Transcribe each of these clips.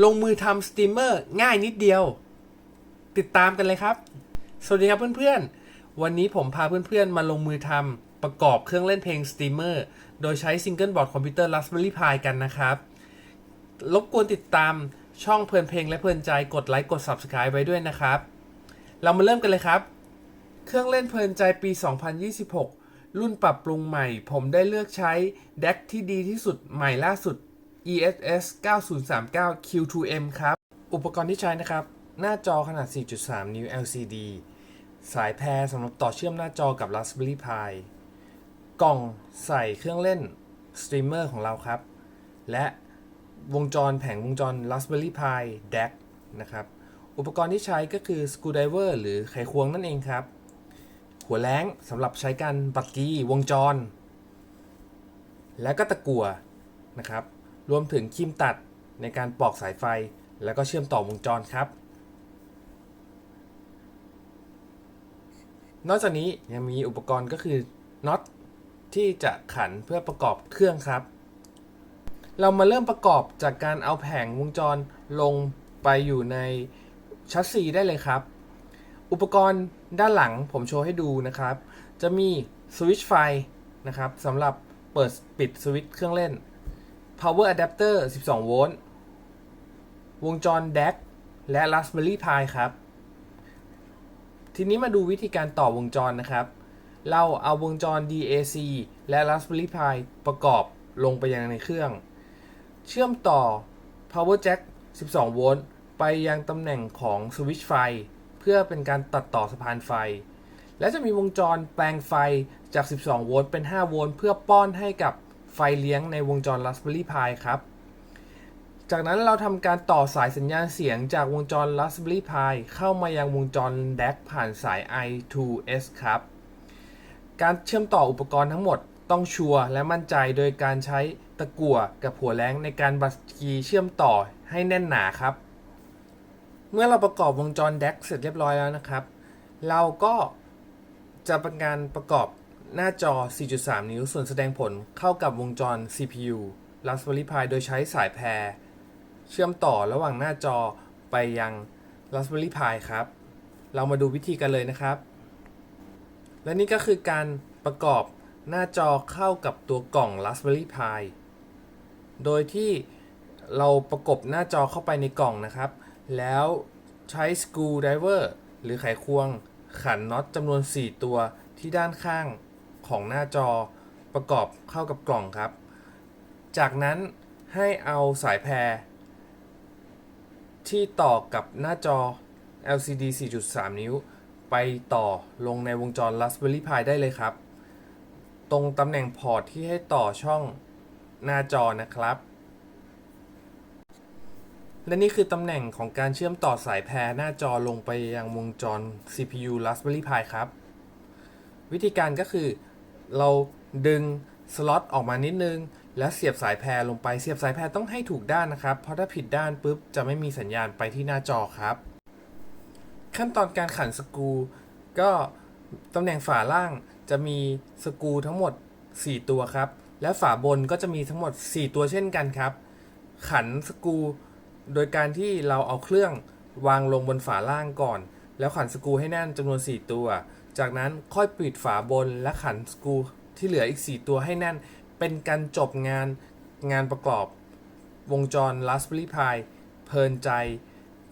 ลงมือทำสตรีมเมอร์ง่ายนิดเดียว ติดตามกันเลยครับ สวัสดีครับเพื่อนๆ วันนี้ผมพาเพื่อนๆ มาลงมือทำประกอบเครื่องเล่นเพลงสตรีมเมอร์โดยใช้ซิงเกิลบอร์ดคอมพิวเตอร์ Raspberry Pi กันนะครับ รบกวนติดตามช่องเพลินเพลงและเพลินใจกดไลค์กด Subscribe ไว้ด้วยนะครับ เรามาเริ่มกันเลยครับ เครื่องเล่นเพลินใจปี 2026 รุ่นปรับปรุงใหม่ ผมได้เลือกใช้ DEC ที่ดีที่สุดใหม่ล่าสุด ESS 9039 Q2M ครับ อุปกรณ์ที่ใช้นะครับ หน้าจอขนาด 4.3 นิ้ว LCD สายแพรสำหรับต่อเชื่อมหน้าจอกับ Raspberry Pi กล่องใส่เครื่องเล่นสตรีมเมอร์ของเราครับ และวงจรแผงวงจร Raspberry Pi DEC นะครับ อุปกรณ์ที่ใช้ก็คือ screwdriver หรือไขควงนั่นเองครับ หัวแล้งสำหรับใช้การปัดกีวงจร และก็ตะกั่วนะครับ รวมถึงคีมตัดในการปอกสายไฟ แล้วก็เชื่อมต่อวงจรครับ นอกจากนี้ยังมีอุปกรณ์ก็คือน็อตที่จะขันเพื่อประกอบเครื่องครับ เรามาเริ่มประกอบจากการเอาแผงวงจรลงไปอยู่ในชัสซีได้เลยครับ อุปกรณ์ด้านหลังผมโชว์ให้ดูนะครับ จะมีสวิตช์ไฟนะครับสำหรับเปิดปิดสวิตช์เครื่องเล่น power adapter 12 โวลต์ วงจร DAC และ Raspberry Pi ครับ ทีนี้มาดูวิธีการต่อวงจรนะครับ เราเอาวงจร DAC และ Raspberry Pi ประกอบลงไปยังในเครื่อง เชื่อมต่อ power jack 12 โวลต์ไปยังตำแหน่งของสวิตช์ไฟ เพื่อเป็นการตัดต่อสะพานไฟ และจะมีวงจรแปลงไฟจาก 12 โวลต์เป็น 5 โวลต์เพื่อป้อนให้กับ ไฟเลี้ยงในวงจร Raspberry Pi ครับ จากนั้นเราทำการต่อสายสัญญาณเสียงจากวงจร Raspberry Pi เข้ามายังวงจร DAC ผ่านสาย I2S ครับ การเชื่อมต่ออุปกรณ์ทั้งหมดต้องชัวร์และมั่นใจโดยการใช้ตะกั่วกับหัวแล้งในการบัสกีเชื่อมต่อให้แน่นหนาครับ เมื่อเราประกอบวงจร DAC เสร็จเรียบร้อยแล้วนะครับ เราก็จะเป็นการประกอบ หน้าจอ 4.3 นิ้ว ส่วนแสดงผลเข้ากับวงจร CPU Raspberry Pi โดยใช้สายแพร เชื่อมต่อระหว่างหน้าจอไปยัง Raspberry Pi ครับ เรามาดูวิธีกันเลยนะครับ และนี่ก็คือการประกอบหน้าจอเข้ากับตัวกล่อง Raspberry Pi โดยที่เราประกบหน้าจอเข้าไปในกล่องนะครับ แล้วใช้ screwdriver หรือไขควงขันน็อตจำนวน 4 ตัวที่ด้านข้าง ของหน้าจอประกอบเข้ากับกล่องครับ จากนั้นให้เอาสายแพร ที่ต่อกับหน้าจอ LCD 4.3 นิ้ว ไปต่อลงในวงจร Raspberry Pi ได้เลยครับ ตรงตำแหน่งพอร์ตที่ให้ต่อช่องหน้าจอนะครับ และนี่คือตำแหน่งของการเชื่อมต่อสายแพรหน้าจอลงไปยังวงจร CPU Raspberry Pi ครับ วิธีการก็คือ เราดึงสล็อตออกมานิดนึง แล้วเสียบสายแพรลงไปเสียบสายแพรต้องให้ถูกด้านนะครับ เพราะถ้าผิดด้านปุ๊บจะไม่มีสัญญาณไปที่หน้าจอครับ ขั้นตอนการขันสกรูก็ตำแหน่งฝาล่างจะมีสกรูทั้งหมด 4 ตัวครับ และฝาบนก็จะมีทั้งหมด 4 ตัวเช่นกันครับ ขันสกรูโดยการที่เราเอาเครื่องวางลงบนฝาล่างก่อน แล้วขันสกรูให้แน่นจำนวน 4 ตัว จากนั้นค่อยปิดฝาบนและขันสกรูที่เหลืออีก 4 ตัวให้แน่น เป็นการจบงานงานประกอบ วงจร Raspberry Pi เพลินใจ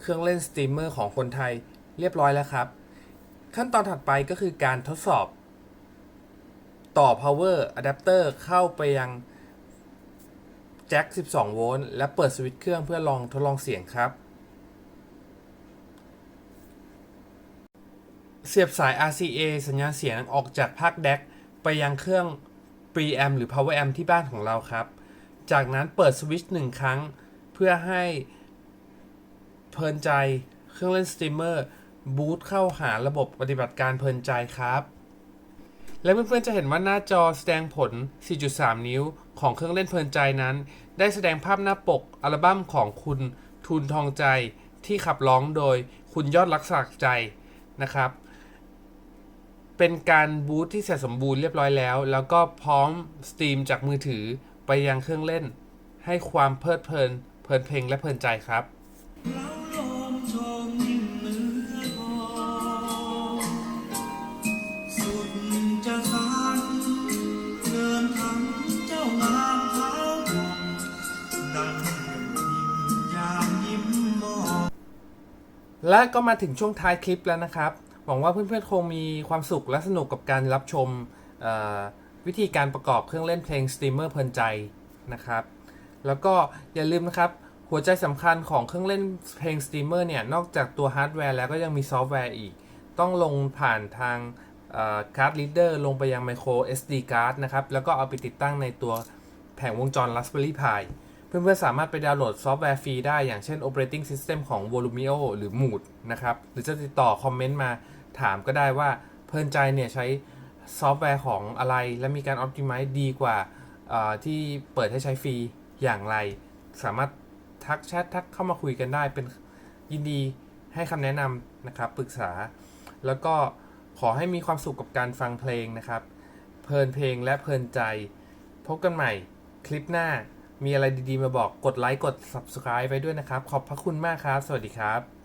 เครื่องเล่นสตรีมเมอร์ของคนไทยเรียบร้อยแล้วครับ ขั้นตอนถัดไปก็คือการทดสอบ ต่อ power adapter เข้าไปยังแจ็ค 12 โวลต์ และเปิดสวิตช์เครื่องเพื่อลองทดลองเสียงครับ เสียบสาย RCA สัญญาณเสียงออกจากภาค DAC ไปยังเครื่อง preamp หรือ power amp ที่บ้านของเราครับ จากนั้นเปิดสวิตช์หนึ่งครั้ง เพื่อให้เพลินใจเครื่องเล่นสตรีมเมอร์บูตเข้าหาระบบปฏิบัติการเพลินใจครับ และเพื่อนๆจะเห็นว่าหน้าจอแสดงผล 4.3 นิ้วของเครื่องเล่นเพลินใจนั้น ได้แสดงภาพหน้าปกอัลบั้มของคุณทุนทองใจที่ขับร้องโดยคุณยอดรักษาใจนะครับ เป็นการบูตที่เสร็จสมบูรณ์เรียบร้อยแล้ว แล้วก็พร้อมสตรีมจากมือถือไปยังเครื่องเล่น ให้ความเพลิดเพลิน เพลินเพลงและเพลินใจครับแล้วลมชมเนื้อทองสุดจะสันเดินทั้งเจ้างามเท้าทองดังยิ้มยามยิ้มมองและก็มาถึงช่วงท้ายคลิปแล้วนะครับ หวังว่าเพื่อนๆคงมีความสุขและสนุกกับการรับชมวิธีการประกอบเครื่องเล่นเพลงสตรีมเมอร์เพลินใจนะครับ แล้วก็อย่าลืมนะครับ หัวใจสำคัญของเครื่องเล่นเพลงสตรีมเมอร์เนี่ย นอกจากตัวฮาร์ดแวร์แล้วก็ยังมีซอฟต์แวร์อีก ต้องลงผ่านทางการ์ดลีดเดอร์ลงไปยัง micro SD card นะครับ แล้วก็เอาไปติดตั้งในตัวแผงวงจร Raspberry Pi เพื่อนๆสามารถไปดาวน์โหลดซอฟต์แวร์ฟรีได้อย่างเช่น Operating System ของ Volumio หรือ Mood นะครับ หรือจะติดต่อคอมเมนต์มาถามก็ได้ว่าเพลินใจเนี่ยใช้ซอฟต์แวร์ของอะไร และมีการ Optimize ดีกว่าที่เปิดให้ใช้ฟรีอย่างไร สามารถทักแชททักเข้ามาคุยกันได้เป็นยินดีให้คำแนะนำนะครับปรึกษา แล้วก็ขอให้มีความสุขกับการฟังเพลงนะครับ เพลินเพลงและเพลินใจ พบกันใหม่คลิปหน้า มีอะไรดีๆมาบอกกดไลค์กด subscribe ไว้ด้วยนะครับ ขอบพระคุณมากครับ สวัสดีครับ